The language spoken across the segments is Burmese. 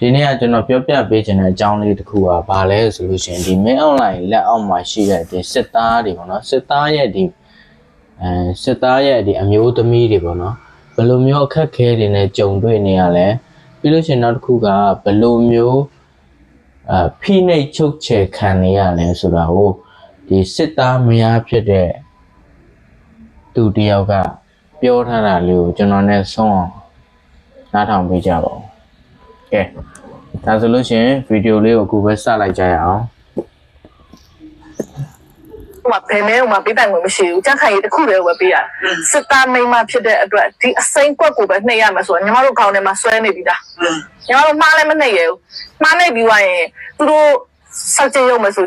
ဒီနေ့ကကျွန်တော်ပြောပြပေးချင်တဲ့အကြောင်းလေးတစ်ခုကဘာလဲဆိုလို့ရှိရင်ဒီ main online လက်အောက်မှာရှိတဲ့ဒီစစ်သားတွေပေါ့နော်စစ်သားရဲ့ဒီအဲစစ်သားရဲ့ဒီအမျိုးသမီးတွေပေါ့နော်ဘယ်လိုမျိုးအခက်အခဲတွေနဲ့ကြုံတွေ့နေရလဲပြီးလို့ရှိရင်နောက်တစ်ခုကဘယ်လိုမျိုးအဖိနှိပ်ချုပ်ချယ်ခံနေရလဲဆိုတာကိုဒီစစ်သားမယားဖြစ်တဲ့သူတယောက်ကပြောထားတာလေးကိုကျွန်တော်နဲ့ဆုံးအောင်နားထောင်ပေးကြပါဦး ကဲဒါဆိုလို့ရှရင်ဗီဒီယိုလေးကိုအခုပဲစလိုက်ကြရအောင်ဟိုမှာဖယ်မဲဟိုမှာပေးပိုင်ဝင်မရှိဘူးကြက်ခိုင်ရီတစ်ခုတည်းကိုပဲပေးရတယ်စစ်သားမိန်းမဖြစ်တဲ့အတွက်ဒီအစိမ့်ကွက်ကိုပဲနှိပ်ရမှာဆိုတော့ညီမတို့ခေါင်းထဲမှာဆွဲနေပြီသားညီမတို့မှားလည်းမနှိပ်ရဘူးမှားနှိပ်ပြီးသွားရင်သူတို့စောက်ကြည့်ရုံမဆို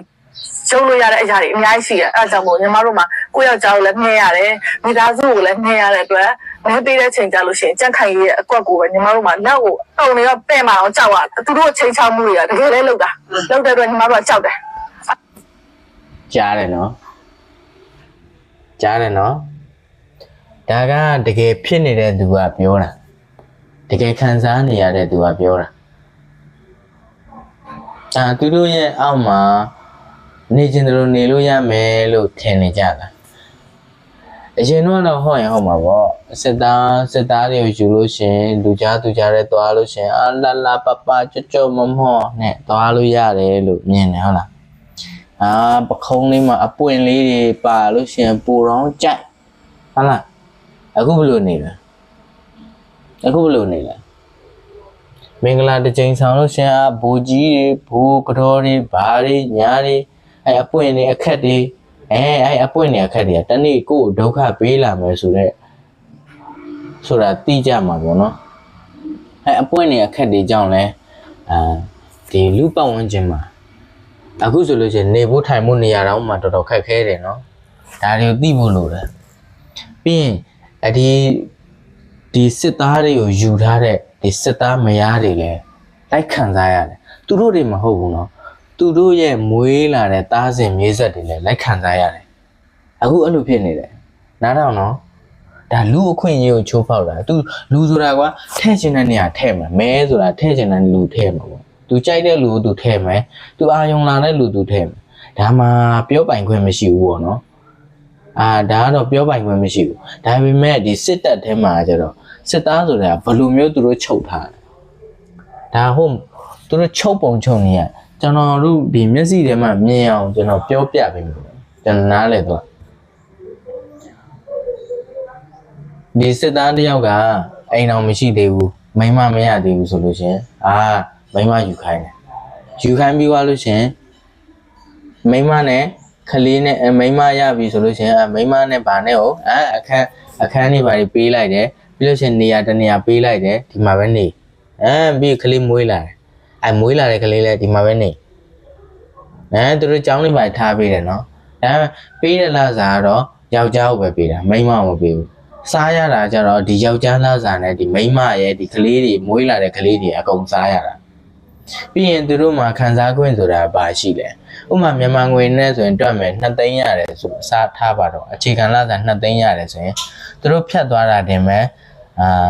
ကျုံလို့ရတဲ့အရာတွေအများကြီးရှိရအဲဒါကြောင့်မို့ညီမတို့မှာကိုယ့်ယောက်ျားကိုလည်းနှဲရတယ်မိသားစုကိုလည်းနှဲရတဲ့အတွက်မဲပေးတဲ့ချိန်ကြလို့ရှိရင်ကြက်ခိုင်ရီရဲ့အကွက်ကိုပဲညီမတို့မှာနောက်ကိုအုံနေတော့ပဲ့မအောင်ကြောက်ရသူတို့ချိန်ချောက်မှုတွေကတကယ်လဲလောက်တာလောက်တဲ့အတွက်ညီမတို့ကကြောက်တယ်ကြားတယ်နော်ကြားတယ်နော်ဒါကတကယ်ဖြစ်နေတဲ့သူကပြောတာတကယ်ခံစားနေရတဲ့သူကပြောတာအာသူတို့ရဲ့အောက်မှာ နေကျင်တယ်လို့နေလို့ရမယ်လို့ထင်နေကြတာအရင်တော့တော့ဟောရင်ဟုတ်မှာပေါ့စစ်သားစစ်သားတွေကိုယူလို့ရှရင်လူကြားသူကြားတဲ့သွားလို့ရှရင်အာလာလာပပကြွကြွမမော့နဲ့သွားလို့ရတယ်လို့မြင်တယ်ဟုတ်လားအာပခုံးလေးမှာအပွင့်လေးတွေပါလို့ရှရင်ပူတော့ကြိုက်ဟုတ်လားအခုဘယ်လိုနေလဲအခုဘယ်လိုနေလဲမင်္ဂလာတစ်ချိန်ဆောင်လို့ရှရင်အာဘူကြီးတွေဘူကတော်တွေဘာတွေညာတွေ အဲအပွင့်တွေအခက်တွေအဲအဲအပွင့်တွေအခက်တွေကတနေ့ကိုယ့်ကိုဒုက္ခပေးလာမယ်ဆိုတော့ဆိုတာသိကြမှာပေါ့နော်အဲအပွင့်တွေအခက်တွေကြောင့်လဲအာဒီလူပတ်ဝန်းကျင်မှာအခုဆိုလို့ရှိရင်နေဖို့ထိုင်ဖို့နေရာတော့မှတော်တော်ခက်ခဲတယ်နော်ဒါတွေကိုသိဖို့လိုတယ်ပြီးရင်အဒီဒီစစ်သားတွေကိုယူထားတဲ့ဒီစစ်သားမယားတွေလည်းလိုက်ခံစားရတယ်သူတို့တွေမဟုတ်ဘူးနော် သူတို့ရဲ့မွေးလာတဲ့သားစဉ်မြေးဆက်တွေလည်းလိုက်ခံစားရတယ်အခုအဲ့လိုဖြစ်နေတယ်နားထောင်နော်ဒါလူအခွင့်အရေးကိုချိုးဖောက်တာသူလူဆိုတာကွာထဲ့ချင်တဲ့နေရာထဲ့မှာမဲဆိုတာထဲ့ချင်တဲ့လူထဲ့မှာပေါ့သူကြိုက်တဲ့လူကိုသူထဲ့မယ်သူအာယုံလာတဲ့လူသူထဲမယ်ဒါမှပြောပိုင်ခွင့်မရှိဘူးပေါ့နော်အာဒါကတော့ပြောပိုင်ခွင့်မရှိဘူးဒါပေမဲ့ဒီစစ်တပ်ထဲမှာကျတော့စစ်သားဆိုတာဘယ်လိုမျိုးသူတို့ချုပ်ထားတယ်ဒါဟုတ်သူတို့ချုပ်ပုံချုပ်နေရ ကျွန်တော်တို့ဒီမျက်စိထဲမှာမြင်အောင်ကျွန်တော်ပြောပြပေးမယ်ကျွန်တော်နားလဲတော့ဒီစစ်သားတစ်ယောက်ကအိမ်အောင်မရှိသေးဘူးမိန်းမမရသေးဘူးဆိုလို့ရှရင်အာမိန်းမယူခိုင်းတယ်ယူခိုင်းပြီးသွားလို့ရှရင်မိန်းမနဲ့ခလေးနဲ့အဲမိန်းမရပြီဆိုလို့ရှရင်အဲမိန်းမနဲ့ဗာနဲ့ကိုအဲအခန်းအခန်းနေပါလေပေးလိုက်တယ်ပြီးလို့ရှရင်နေရာတစ်နေရာပေးလိုက်တယ်ဒီမှာပဲနေအဲပြီးခလေးမွေးလာတယ် အဲမွေးလာတဲ့ခလေးလည်းဒီမှာပဲနေအဲသူတို့ကြောင်းလေးပါထားပေးတယ်နော်အဲပေးတဲ့လစာကတော့ယောက်ျားကိုပဲပေးတာမိန်းမကိုမပေးဘူးစားရတာကြတော့ဒီယောက်ျားလစာနဲ့ဒီမိန်းမရဲ့ဒီကလေးတွေမွေးလာတဲ့ကလေးတွေအကုန်စားရတာပြီးရင်သူတို့မှာခံစား권ဆိုတာဘာရှိလဲဥပမာမြန်မာငွေနဲ့ဆိုရင်တွက်မယ်2သိန်းရတယ်ဆိုအစားထားပါတော့အခြေခံလစာ2သိန်းရတယ်ဆိုရင်သူတို့ဖြတ်သွားတာတင်မဲ့အာ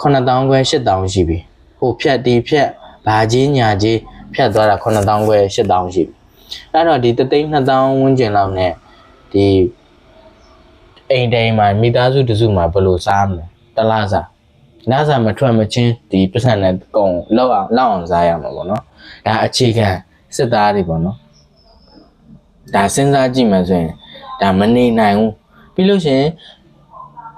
9000ခွဲ8000ရှိပြီဟိုဖြတ်ဒီဖြတ် ဘာကြီးညာကြီးဖြတ်သွားတာ9000ခွဲ8000ရှိပြီအဲ့တော့ဒီ3သိန်း2000ဝန်းကျင်လောက်နဲ့ဒီအိမ်တိုင်းမှာမိသားစုတစုမှာဘယ်လိုစားမလဲတစ်လားစားနားစာမထွက်မချင်းဒီပတ်စံနဲ့ကုံလောက်အောင်လောက်အောင်စားရမှာပေါ့နော်ဒါအခြေခံစစ်သားတွေပေါ့နော်ဒါစဉ်းစားကြည့်မှဆိုရင်ဒါမနေနိုင်ဘူးပြီးလို့ရှိရင်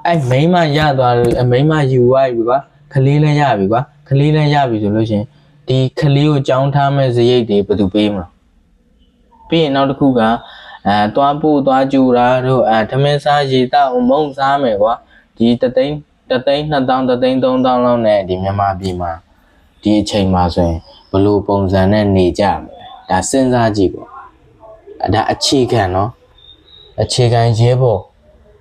အဲ့မိန်းမရသွားလို့အမိန်းမယူသွားပြီကွာခလေးလည်းရပြီကွာခလေးလည်းရပြီဆိုလို့ရှိရင် ဒီခလေးကိုကြောင်းထားမဲ့ဇရိတ်တွေဘယ်သူပေးမလဲပြီးရင်နောက်တစ်ခုကအဲသွားပို့သွားကြူတာတို့အဲထမင်းစားရေတောက်မုံစားမယ်ကွာဒီတသိန်းတသိန်း2000တသိန်း3000လောက်နဲ့ဒီမြန်မာပြည်မှာဒီအချိန်မှာဆိုရင်ဘလို့ပုံစံနဲ့နေကြမလဲဒါစဉ်းစားကြည့်ပေါ့ဒါအခြေခံနော်အခြေခံရဲဘော်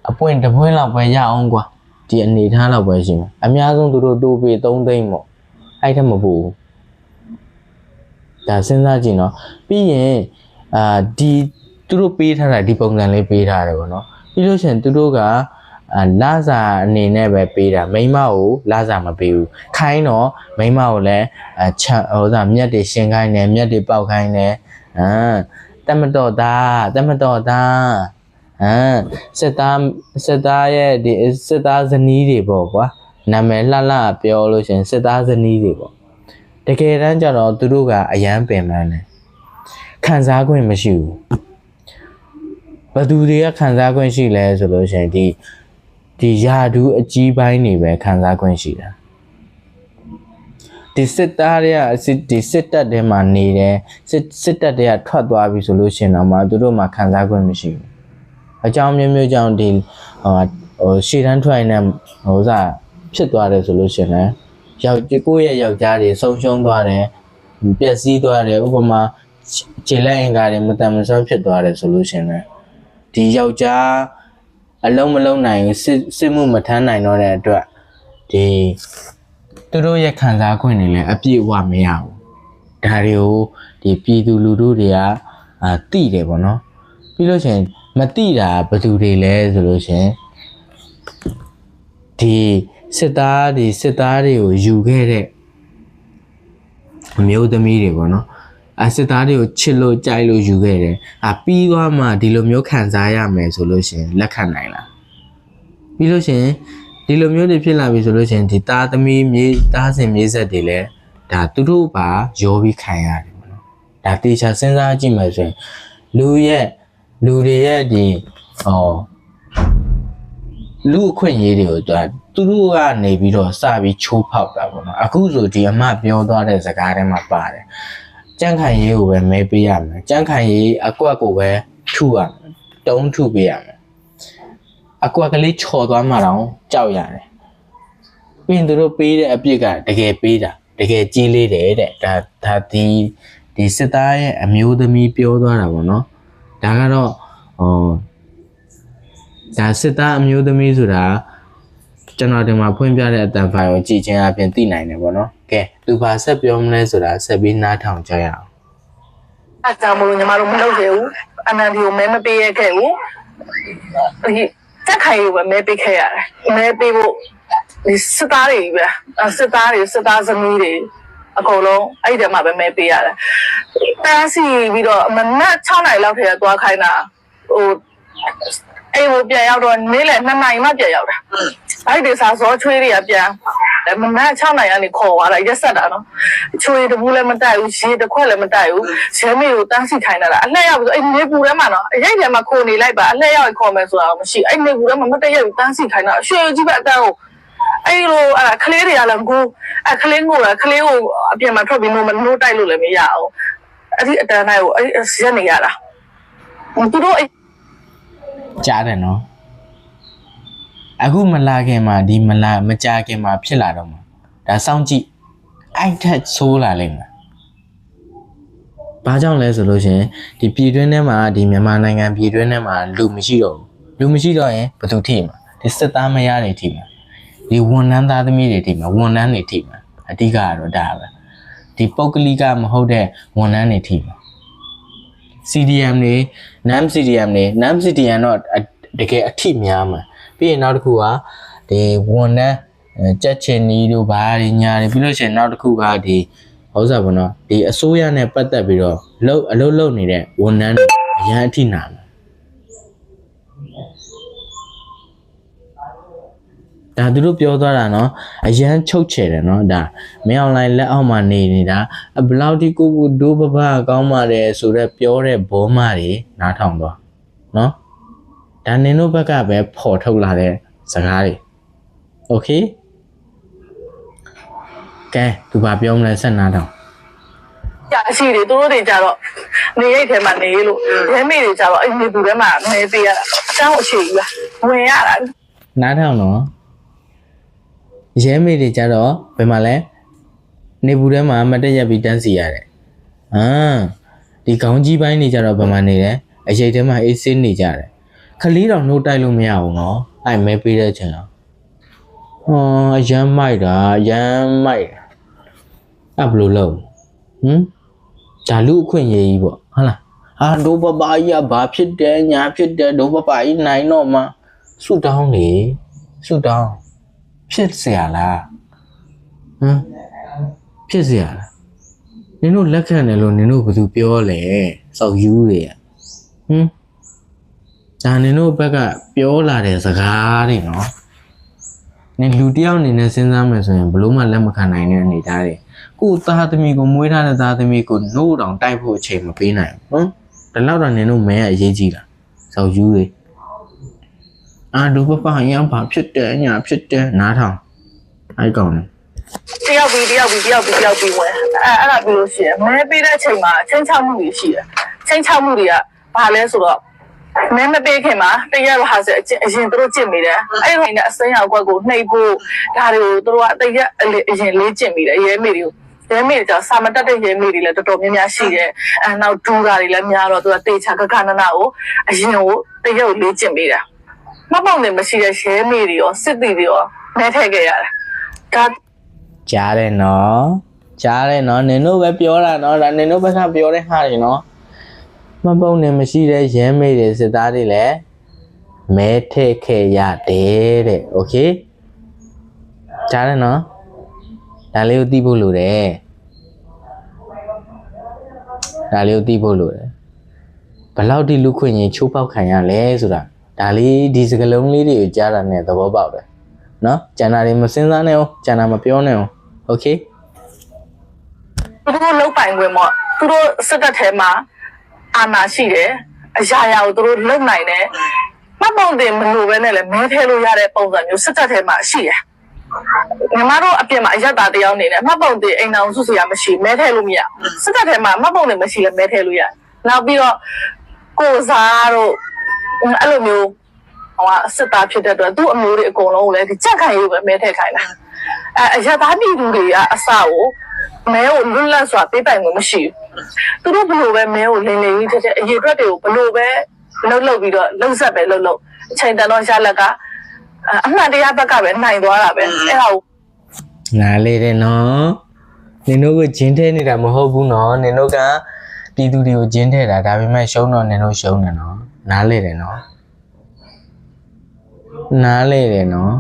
အပွင့်တပွင့်လောက်ပဲရအောင်ကွာဒီအနေထားလောက်ပဲရှိမှာအများဆုံးသူတို့တိုးပေး3သိန်းပေါ့အဲ့ထက်မပိုဘူး ဒါစဉ်းစားကြည့်နော်ပြီးရင်အာဒီသူတို့ပေးထားတာဒီပုံစံလေးပေးထားတယ်ဗောနော်ပြီးလို့ရှိရင်သူတို့ကလာစာအနေနဲ့ပဲပေးတာမိမကိုလာစာမပေးဘူးခိုင်းတော့မိမကိုလည်းချန်ဟိုဒါမြက်တွေရှင်းခိုင်းတယ်မြက်တွေပေါက်ခိုင်းတယ်ဟမ်တက်မတော်သားတက်မတော်သားဟမ်စစ်သားစစ်သားရဲ့ဒီစစ်သားဇနီးတွေပေါ့ကွာနာမည်လှလှပြောလို့ရှင်စစ်သားဇနီးတွေပေါ့ တကယ်တမ်းကျတော့သူတို့ကအယမ်းပင်ပန်းတယ်ခံစားခွင့်မရှိဘူးဘသူတွေကခံစားခွင့်ရှိလဲဆိုလို့ရှိရင်ဒီဒီယာဒူးအကြီးပိုင်းတွေပဲခံစားခွင့်ရှိတာဒီစစ်သားတွေကဒီစစ်တပ်ထဲမှာနေတယ်စစ်စစ်တပ်တွေကထွက်သွားပြီဆိုလို့ရှိရင်တော့မှသူတို့မှခံစားခွင့်မရှိဘူးအကြောင်းမျိုးမျိုးကြောင့်ဒီဟိုရှေ့တန်းထွက်ရင်လည်းဟိုဥစားဖြစ်သွားတယ်ဆိုလို့ရှိရင်လည်း ယောက်ကိုယ့်ရဲ့ယောက်ျားတွေဆုံးရှုံးသွားတယ်ပျက်စီးသွားတယ်ဥပမာခြေလက်အင်္ဂါတွေမတန်မဆွမ်းဖြစ်သွားတယ်ဆိုလို့ရှိရင်လည်းဒီယောက်ျားအလုံးမလုံးနိုင်ဘူးစစ်စစ်မှုမထမ်းနိုင်တော့တဲ့အတွက်ဒီသူတို့ရဲ့ခံစား권တွေလည်းအပြည့်အဝမရဘူးဒါတွေကိုဒီပြည်သူလူထုတွေကအာတိတယ်ပေါ့နော်ပြီးလို့ရှိရင်မတိတာဘယ်သူတွေလဲဆိုလို့ရှိရင်ဒီ စစ်သားဒီစစ်သားတွေကိုယူခဲ့တဲ့အမျိုးသမီးတွေပေါ့နော်အစစ်သားတွေကိုချစ်လို့ကြိုက်လို့ယူခဲ့တယ်။အာပြီးသွားမှဒီလိုမျိုးခံစားရမယ်ဆိုလို့ရှရင်လက်ခံနိုင်လား။ပြီးလို့ရှရင်ဒီလိုမျိုးတွေဖြစ်လာပြီဆိုလို့ရှရင်ဒီသားသမီးမြေသားစင်မြေဆက်တွေလည်းဒါသူတို့ပါရောပြီးခံရတယ်ပေါ့နော်။ဒါတေချာစဉ်းစားကြည့်မယ်ဆိုရင်လူရဲ့လူတွေရဲ့ဒီဟော လူအခွင့်အရေးတွေကိုသူကသူတို့ကနေပြီးတော့စပြီးချိုးဖောက်တာပေါ့နော်အခုဆိုဒီအမပြောသွားတဲ့စကားထဲမှာပါတယ်ကြန့်ခိုင်ရေးကိုပဲမဲပေးရမယ်ကြန့်ခိုင်ရေးအကွက်ကိုပဲထုရမယ်တုံးထုပေးရမယ်အကွက်ကလေးချော်သွားမှတော့ကြောက်ရတယ်ပြီးရင်သူတို့ပေးတဲ့အပြစ်ကတကယ်ပေးတာတကယ်ကြီးလေးတယ်တဲ့ဒါဒါဒီဒီစစ်သားရဲ့အမျိုးသမီးပြောသွားတာပေါ့နော်ဒါကတော့ဟော ဒါစစ်သားအမျိုးသမီးဆိုတာကျွန်တော်ဒီမှာဖွင့်ပြတဲ့အတန်ဖိုင်ကိုကြည့်ချင်းအပြင်သိနိုင်တယ်ပေါ့နော်ကဲသူဘာဆက်ပြောမလဲဆိုတာဆက်ပြီးနားထောင်ကြရအောင်အဲကြောင့်မလို့ညီမတို့မလုပ်ရဘူးအနန္ဒီကိုမဲမပေးရခဲ့ဘူးဒီတက်ခိုင်ကိုပဲမဲပေးခဲ့ရတယ်မဲပေးဖို့ဒီစစ်သားတွေပဲအဲစစ်သားတွေစစ်သားသမီးတွေအကုန်လုံးအဲ့ဒီတည်းမှာပဲမဲပေးရတယ်တန်းစီပြီးတော့မနက်6နိုင်လောက်ထဲသွားခိုင်းတာဟို အိမ်ကိုပြန်ရောက်တော့နေ့လယ်2နာရီမှပြန်ရောက်တာအဲ့ဒီစားစောချွေးတွေကပြန်မနက်6နိုင်ကနေခေါ်သွားတာရက်ဆက်တာနော်ချွေးတဘူးလည်းမတိုက်ဘူးရေတစ်ခွက်လည်းမတိုက်ဘူးရဲမေကိုတန်းစီထိုင်တာလားအလှည့်ရောက်ပြီးအဲ့နေပူထဲမှာနော်အရင်ကမှခိုနေလိုက်ပါအလှည့်ရောက်ခေါ်မယ်ဆိုတာမရှိအဲ့နေပူထဲမှာမတက်ရဘူးတန်းစီထိုင်တာရွှေကြီးပဲအတန်းကိုအဲ့လိုအဲ့ကလေးတွေကလည်းကိုအဲ့ကလေးကိုကကလေးကိုအပြင်မှာထွက်ပြီးလို့မနှိုးတိုက်လို့လည်းမရအောင်အဲ့ဒီအတန်းတိုင်းကိုအဲ့ရက်နေရတာသူတို့ ကြားတယ်နော်အခုမလာခင်မှာဒီမလာမကြခင်မှာဖြစ်လာတော့မှာဒါစောင့်ကြည့်အဲ့ထက်ဆိုးလာလိမ့်မယ်ဘာကြောင့်လဲဆိုလို့ရှရင်ဒီပြည်တွင်းထဲမှာဒီမြန်မာနိုင်ငံပြည်တွင်းထဲမှာလူမရှိတော့ဘူးလူမရှိတော့ရင်ဘယ်သူထိမှာဒီစစ်သားမယားတွေထိမှာဒီဝန်ထမ်းသားသမီးတွေထိမှာဝန်ထမ်းတွေထိမှာအဓိကကတော့ဒါပဲဒီပုတ်ကလိကမဟုတ်တဲ့ဝန်ထမ်းတွေထိမှာ CDM တွေ NAM CDM တွေ NAM CDM တော့အတကယ်အထိများမှာပြီးရင်နောက်တစ်ခုကဒီဝန်ထမ်းအဲကြက်ချင်နီတို့ဘာတွေညာတွေပြီးလို့ရှိရင်နောက်တစ်ခုကဒီဟောစားဘောနော်ဒီအစိုးရနဲ့ပတ်သက်ပြီးတော့လှုပ်အလုပ်လုပ်နေတဲ့ဝန်ထမ်းတွေအရန်အထိနာမှာ ဒါသူတို့ပြောသွားတာနော်အရန်ချုပ်ချယ်တယ်နော်ဒါမင်းအွန်လိုင်းလက်အောက်မှာနေနေတာအဘလောက်ဒီကိုကိုဒိုးပပကောင်းပါတယ်ဆိုတော့ပြောတဲ့ဘောမတွေနားထောင်သွားနော်ဒါနင်တို့ဘက်ကပဲပေါ်ထုတ်လာတဲ့စကားတွေโอเคကဲသူဘာပြောမလဲဆက်နားထောင် ကြာရှိတယ်သူတို့တွေကြတော့နေရိတ်ထဲမှာနေလို့ရဲမေတွေကြတော့အဲ့နေပူထဲမှာနေပေးရတာအတောင်းအရှိကြီးပဲဝင်ရတာ နားထောင်နော် ရဲမေတွေကြတော့ဘယ်မှာလဲနေဘူးထဲမှာမတက်ရက်ပြီးတန်းစီရတယ်အာဒီခေါင်းကြီးပိုင်းနေကြတော့ဘယ်မှာနေလဲအရေးထဲမှာအေးစင်းနေကြတယ်ခလေးတော့နှုတ်တိုက်လို့မရဘူးနော်အဲ့မဲပေးတဲ့ချိန်အောင်ဟောအရမ်းမိုက်တာအရမ်းမိုက်တာအဲ့ဘယ်လိုလုပ်ဟမ်ဒါလူအခွင့်အရေးကြီးပေါ့ဟုတ်လားအာဒိုဘဘာကြီးကဘာဖြစ်တယ်ညာဖြစ်တယ်ဒိုဘဘာကြီးနိုင်တော့မှဆူတောင်းလေဆူတောင်း ဖြစ်เสียလားဟမ်ဖြစ်เสียလားနင်တို့လက်ခံတယ်လို့နင်တို့ဘာသူပြောလဲစောက်ယူတွေอ่ะဟမ်ဒါနင်တို့ဘက်ကပြောလာတဲ့စကားတွေနော်နင်လူတစ်ယောက်အနေနဲ့စဉ်းစားမယ်ဆိုရင်ဘလို့မှလက်မခံနိုင်တဲ့အနေအထားတွေကိုယ်သားသမီးကိုမွေးထားတဲ့သားသမီးကိုနှိုးတောင်တိုက်ဖို့အချိန်မပေးနိုင်ဘူးဟမ်ဒါတော့တော့နင်တို့မဲအရေးကြီးလားစောက်ယူတွေ အာဒူပပရံဘာဖြစ်တယ်ညာဖြစ်တယ်နားထောင်အဲ့ကောင်လေတယောက်ပြီးတယောက်ပြီးတယောက်ပြီးတယောက်ပြီးဝင်အဲအဲ့ဒါပြီးလို့ရှိရင်မဲပေးတဲ့အချိန်မှာချင်းချောက်မှုတွေရှိတယ်ချင်းချောက်မှုတွေကဘာလဲဆိုတော့မဲမပေးခင်မှာတရက်ဟာဆိုအချင်းအရင်တို့ကြင့်မိတယ်အဲ့ဒီကအစိမ်းရောက်ကွက်ကိုနှိပ်ဖို့ဒါတွေကိုတို့ကတရက်အရင်လေးကြင့်မိတယ်ရဲမေတွေကိုရဲမေတွေကြောင့်စာမတက်တဲ့ရဲမေတွေလည်းတော်တော်များများရှိတယ်အဲနောက်ဒူတာတွေလည်းများတော့သူကတေချာကကနနာကိုအရင်ကိုတရက်ကိုလေးကြင့်မိတ ယ်မပေါ့နေမရှိတဲ့ရဲမေတွေရောစစ်တီတွေရောမဲထည့်ခဲ့ရတယ်ဒါ ကြားတယ်နော်ကြားတယ်နော်နင်တို့ပဲပြောတာနော်ဒါနင်တို့ဘက်ကပြောတဲ့ဟာတွေနော်မပုံနဲ့မရှိတဲ့ရဲမေတွေစစ်သားတွေလည်းမဲထဲ့ခဲ့ရတယ်တဲ့โอเคကြားတယ်နော်ဒါလေးကိုသိဖို့လိုတယ်ဒါလေးကိုသိဖို့လိုတယ်ဘယ်လောက်ဒီလူခွင့်ရင်ချိုးပေါက်ခံရလဲဆိုတာ ဒါလေးဒီစကလုံးလေးတွေကိုကြားတာနဲ့သဘောပေါက်တယ်နော်ကျန်တာတွေမစင်စားနဲ့အောင်ကျန်တာမပြောနဲ့အောင်โอเค သူတို့လုတ်ပိုင်ခွင့်ပေါ့သူတို့စစ်တပ်ထဲမှာအာဏာရှိတယ်အရာရာကိုသူတို့လုံနိုင်တယ်မှတ်ပုံတင်မလို့ပဲနဲ့လည်းမဲထဲလို့ရတဲ့ပုံစံမျိုးစစ်တပ်ထဲမှာရှိတယ်ညီမတို့အပြင်မှာအရက်သားတယောက်နေတယ်မှတ်ပုံတင်အိမ်အောင်စုစရာမရှိမဲထဲလို့မရစစ်တပ်ထဲမှာမှတ်ပုံတင်မရှိလည်းမဲထဲလို့ရနောက်ပြီးတော့ကိုစားတို့ အဲ့လိုမျိုးဟိုကစစ်သားဖြစ်တဲ့အတွက်သူ့အမျိုးတွေအကုန်လုံးကိုလည်းဒီကြက်ခိုင်ရုပ်ပဲမဲထဲခိုင်းတာအဲအရက်သားပြည်သူတွေကအစကိုမဲကိုလွတ်လပ်စွာပေးပိုင်မှုမရှိဘူးသူတို့ဘလို့ပဲမဲကိုလင်းလင်းကြီးထက်ထက်အရေးအတွက်တွေကိုဘလို့ပဲလှုပ်လှုပ်ပြီးတော့လှုပ်ဆက်ပဲလှုပ်လှုပ်အချိန်တန်တော့ရလက်ကအာအမှန်တရားဘက်ကပဲနိုင်သွားတာပဲအဲ့ဒါကိုနားလေတယ်နော်နင်တို့ကဂျင်းထဲနေတာမဟုတ်ဘူးနော်နင်တို့ကပြည်သူတွေကိုဂျင်းထဲတာဒါပေမဲ့ရှုံးတော့နင်တို့ရှုံးတယ်နော် နားလေတယ်နော်နားလေတယ်နော်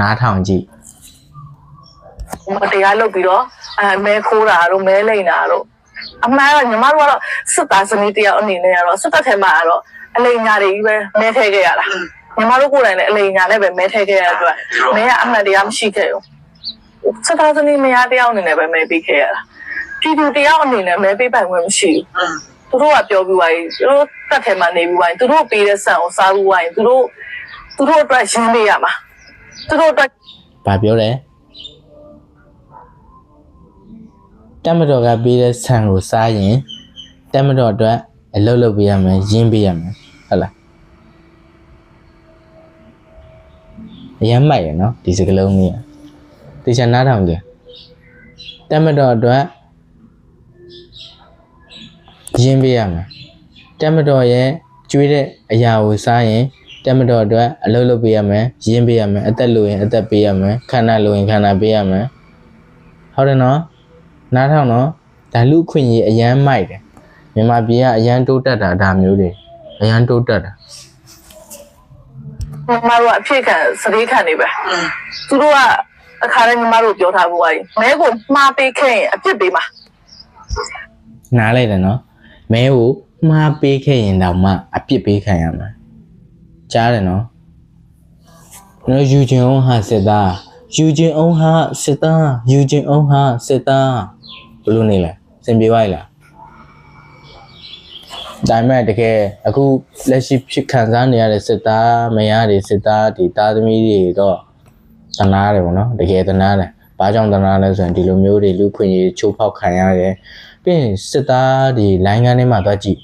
နားထောင်ကြည့်မတရားလုပ်ပြီးတော့အဲမဲခိုးတာတို့မဲလိန်တာတို့အမှန်ကတော့ညီမတို့ကတော့စစ်သားစနစ်တယောက်အနေနဲ့ကတော့စစ်တပ်ထဲမှာကတော့အလိန်ညာတွေကြီးပဲမဲထဲခဲ့ရတာညီမတို့ကိုယ်တိုင်လည်းအလိန်ညာနဲ့ပဲမဲထဲခဲ့ရတဲ့အတွက်မဲကအမှန်တရားမရှိခဲ့ဘူးစစ်သားစနစ်မရတယောက်အနေနဲ့ပဲမဲပေးခဲ့ရတာပြည်သူတယောက်အနေနဲ့မဲပေးပိုင်ခွင့်မရှိဘူး သူတို့ကပြောပြီးသွားရင်သူတို့တက်ထဲမှာနေပြီးသွားရင်သူတို့ပေးတဲ့ဆန်ကိုစားပြီးသွားရင်သူတို့သူတို့အတွက်ရင်းပေးရမှာသူတို့အတွက်။ဘာပြောလဲ။တမတော်ကပေးတဲ့ဆန်ကိုစားရင်တမတော်အတွက်အလုပ်လုပ်ပေးရမယ်ရင်းပေးရမယ်ဟုတ်လား။အရမ်းမိုက်ရနော်ဒီစကလုံးကြီး။တေချာနားထောင်ကြ။တမတော်အတွက် ရင်းပေးရမယ်။တမတော်ရဲ့ကျွေးတဲ့အရာကိုစားရင်တက်မတော်အတွက်အလုပ်လုပ်ပေးရမယ်ရင်းပေးရမယ်အသက်လိုရင်အသက်ပေးရမယ်ခန္ဓာလိုရင်ခန္ဓာပေးရမယ်ဟုတ်တယ်နော်နားထောင်နော်ဒါလူခွင့်ကြီးအရန်မိုက်တယ်မြန်မာပြည်ကအရန်တိုးတက်တာဒါမျိုးတွေအရန်တိုးတက်တာညီမတို့ကအဖြစ်ခံစတိခံနေပဲသူတို့ကအခါတိုင်းညီမတို့ပြောထားဖို့ပါမဲကိုမှားပေးခဲ့ရင်အဖြစ်ပေးမှာနားလိုက်တယ်နော် မဲကိုမှားပေးခဲ့ရင်တော့မှအပြစ်ပေးခံရမှာကြားတယ်နော်ကျွန်တော်ယူခြင်းအောင်ဟာစစ်သားယူခြင်းအောင်ဟာစစ်သားယူခြင်းအောင်ဟာစစ်သားဘယ်လိုနေလဲစင်ပြေပါလားဒါပေမဲ့တကယ်အခုလက်ရှိဖြစ်ခံစားနေရတဲ့စစ်သားမယားတွေစစ်သားဒီသားသမီးတွေတော့တနာတယ်ပေါ့နော်တကယ်တနာတယ်ဘာကြောင့်တနာလဲဆိုရင်ဒီလိုမျိုးတွေလူခွင့်ရေးချိုးဖောက်ခံရတယ် ပြီးရင်စစ်သားတွေလိုင်းကန်းထဲမှာသွားကြည့်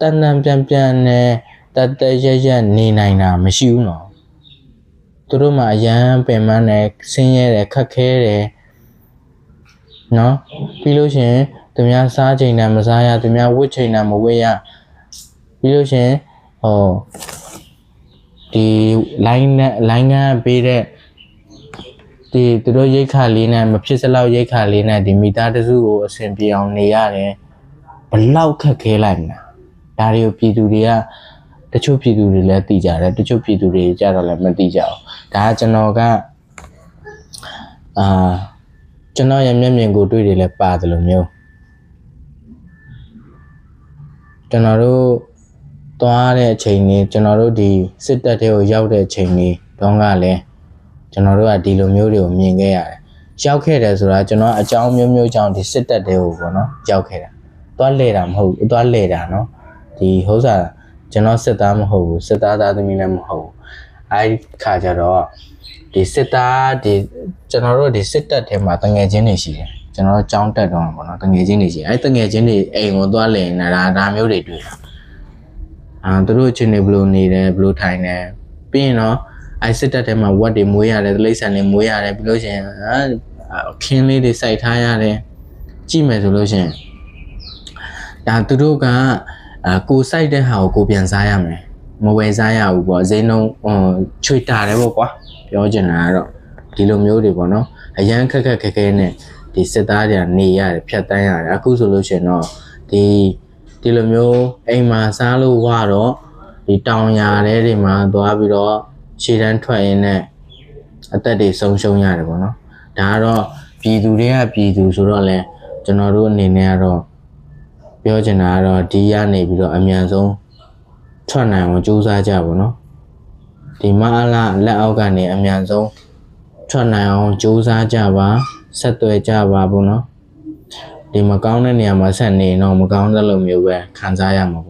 တန်တန်ပြန်ပြန်နဲ့တတ်တရရနေနိုင်တာမရှိဘူးနော်သူတို့မှအရန်ပင်ပန်းတယ်ဆင်းရဲတယ်ခက်ခဲတယ်နော်ပြီးလို့ရှရင်သူများစားချိန်နဲ့မစားရသူများဝတ်ချိန်နဲ့မဝတ်ရပြီးလို့ရှရင်ဟောဒီ line နဲ့ line ကပေးတဲ့ ဒီသူတို့ရိတ်ခါလေးနဲ့မဖြစ်စလောက်ရိတ်ခါလေးနဲ့ဒီမိသားတစုကိုအဆင်ပြေအောင်နေရတယ်ဘလောက်ခက်ခဲလိုက်မလားဒါတွေကိုပြည်သူတွေကတချို့ပြည်သူတွေလည်းသိကြတယ်တချို့ပြည်သူတွေကြတော့လည်းမသိကြဘူးဒါကကျွန်တော်ကအာကျွန်တော်ရဲ့မျက်မြင်ကိုတွေ့တယ်လည်းပါတယ်လို့မျိုးကျွန်တော်တို့သွားတဲ့အချိန်นี้ကျွန်တော်တို့ဒီစစ်တပ်တွေကိုရောက်တဲ့အချိန်นี้တုန်းကလည်း ကျွန်တော်တို့ကဒီလိုမျိုးတွေကိုမြင်ခဲ့ရတယ်ရောက်ခဲ့တယ်ဆိုတာကျွန်တော်အကြောင်းမျိုးမျိုးကြောင့်ဒီစစ်တပ်တွေကိုပေါ့နော်ရောက်ခဲ့တာသွားလဲတာမဟုတ်ဘူးသွားလဲတာနော်ဒီဟိုးစားကျွန်တော်စစ်သားမဟုတ်ဘူးစစ်သားသားသမီးလည်းမဟုတ်ဘူးအဲဒီခါကျတော့ဒီစစ်သားဒီကျွန်တော်တို့ဒီစစ်တပ်ထဲမှာတငယ်ချင်းတွေရှိတယ်ကျွန်တော်တို့ကြောင်းတက်တော့ပေါ့နော်တငယ်ချင်းတွေရှိတယ်အဲတငယ်ချင်းတွေအိမ်ကိုသွားလဲနေတာဒါဒါမျိုးတွေတွေ့တာအာသူတို့ချင်းနေဘယ်လိုနေတယ်ဘယ်လိုထိုင်တယ်ပြီးရင်တော့ အဲစစ်တပ်ထဲမှာဝတ်တွေမွေးရတယ်တိရစ္ဆာန်တွေမွေးရတယ်ပြီးလို့ရှိရင်အာခင်းလေးတွေစိုက်ထားရတယ်ကြည့်မယ်ဆိုလို့ရှိရင်ဒါသူတို့ကအာကိုစိုက်တဲ့ဟာကိုကိုပြန်စားရမယ်မဝယ်စားရဘူးပေါ့ဈေးနှုန်းဟိုချွေတာတယ်ပေါ့ကွာပြောချင်တာကတော့ဒီလိုမျိုးတွေပေါ့နော်အရန်ခက်ခက်ခဲခဲနဲ့ဒီစစ်သားတွေကနေရတယ်ဖြတ်တန်းရတယ်အခုဆိုလို့ရှိရင်တော့ဒီဒီလိုမျိုးအိမ်မှာစားလို့ဝတော့ဒီတောင်ယာတဲတွေမှာသွားပြီးတော့ ခြေတန်းထွက်ရင်းနဲ့အသက်တွေဆုံးရှုံးရတယ်ပေါ့နော်ဒါကတော့ပြည်သူတွေကပြည်သူဆိုတော့လဲကျွန်တော်တို့အနေနဲ့ကတော့ပြောချင်တာကတော့ဒီကနေပြီးတော့အမြန်ဆုံးထွက်နိုင်အောင်ကြိုးစားကြပါတော့ဒီမအလားလက်အောက်ကနေအမြန်ဆုံးထွက်နိုင်အောင်ကြိုးစားကြပါဆက်သွယ်ကြပါပေါ့နော်ဒီမကောင်းတဲ့နေရာမှာဆက်နေရင်တော့မကောင်းတဲ့လိုမျိုးပဲခံစားရမှာပေါ့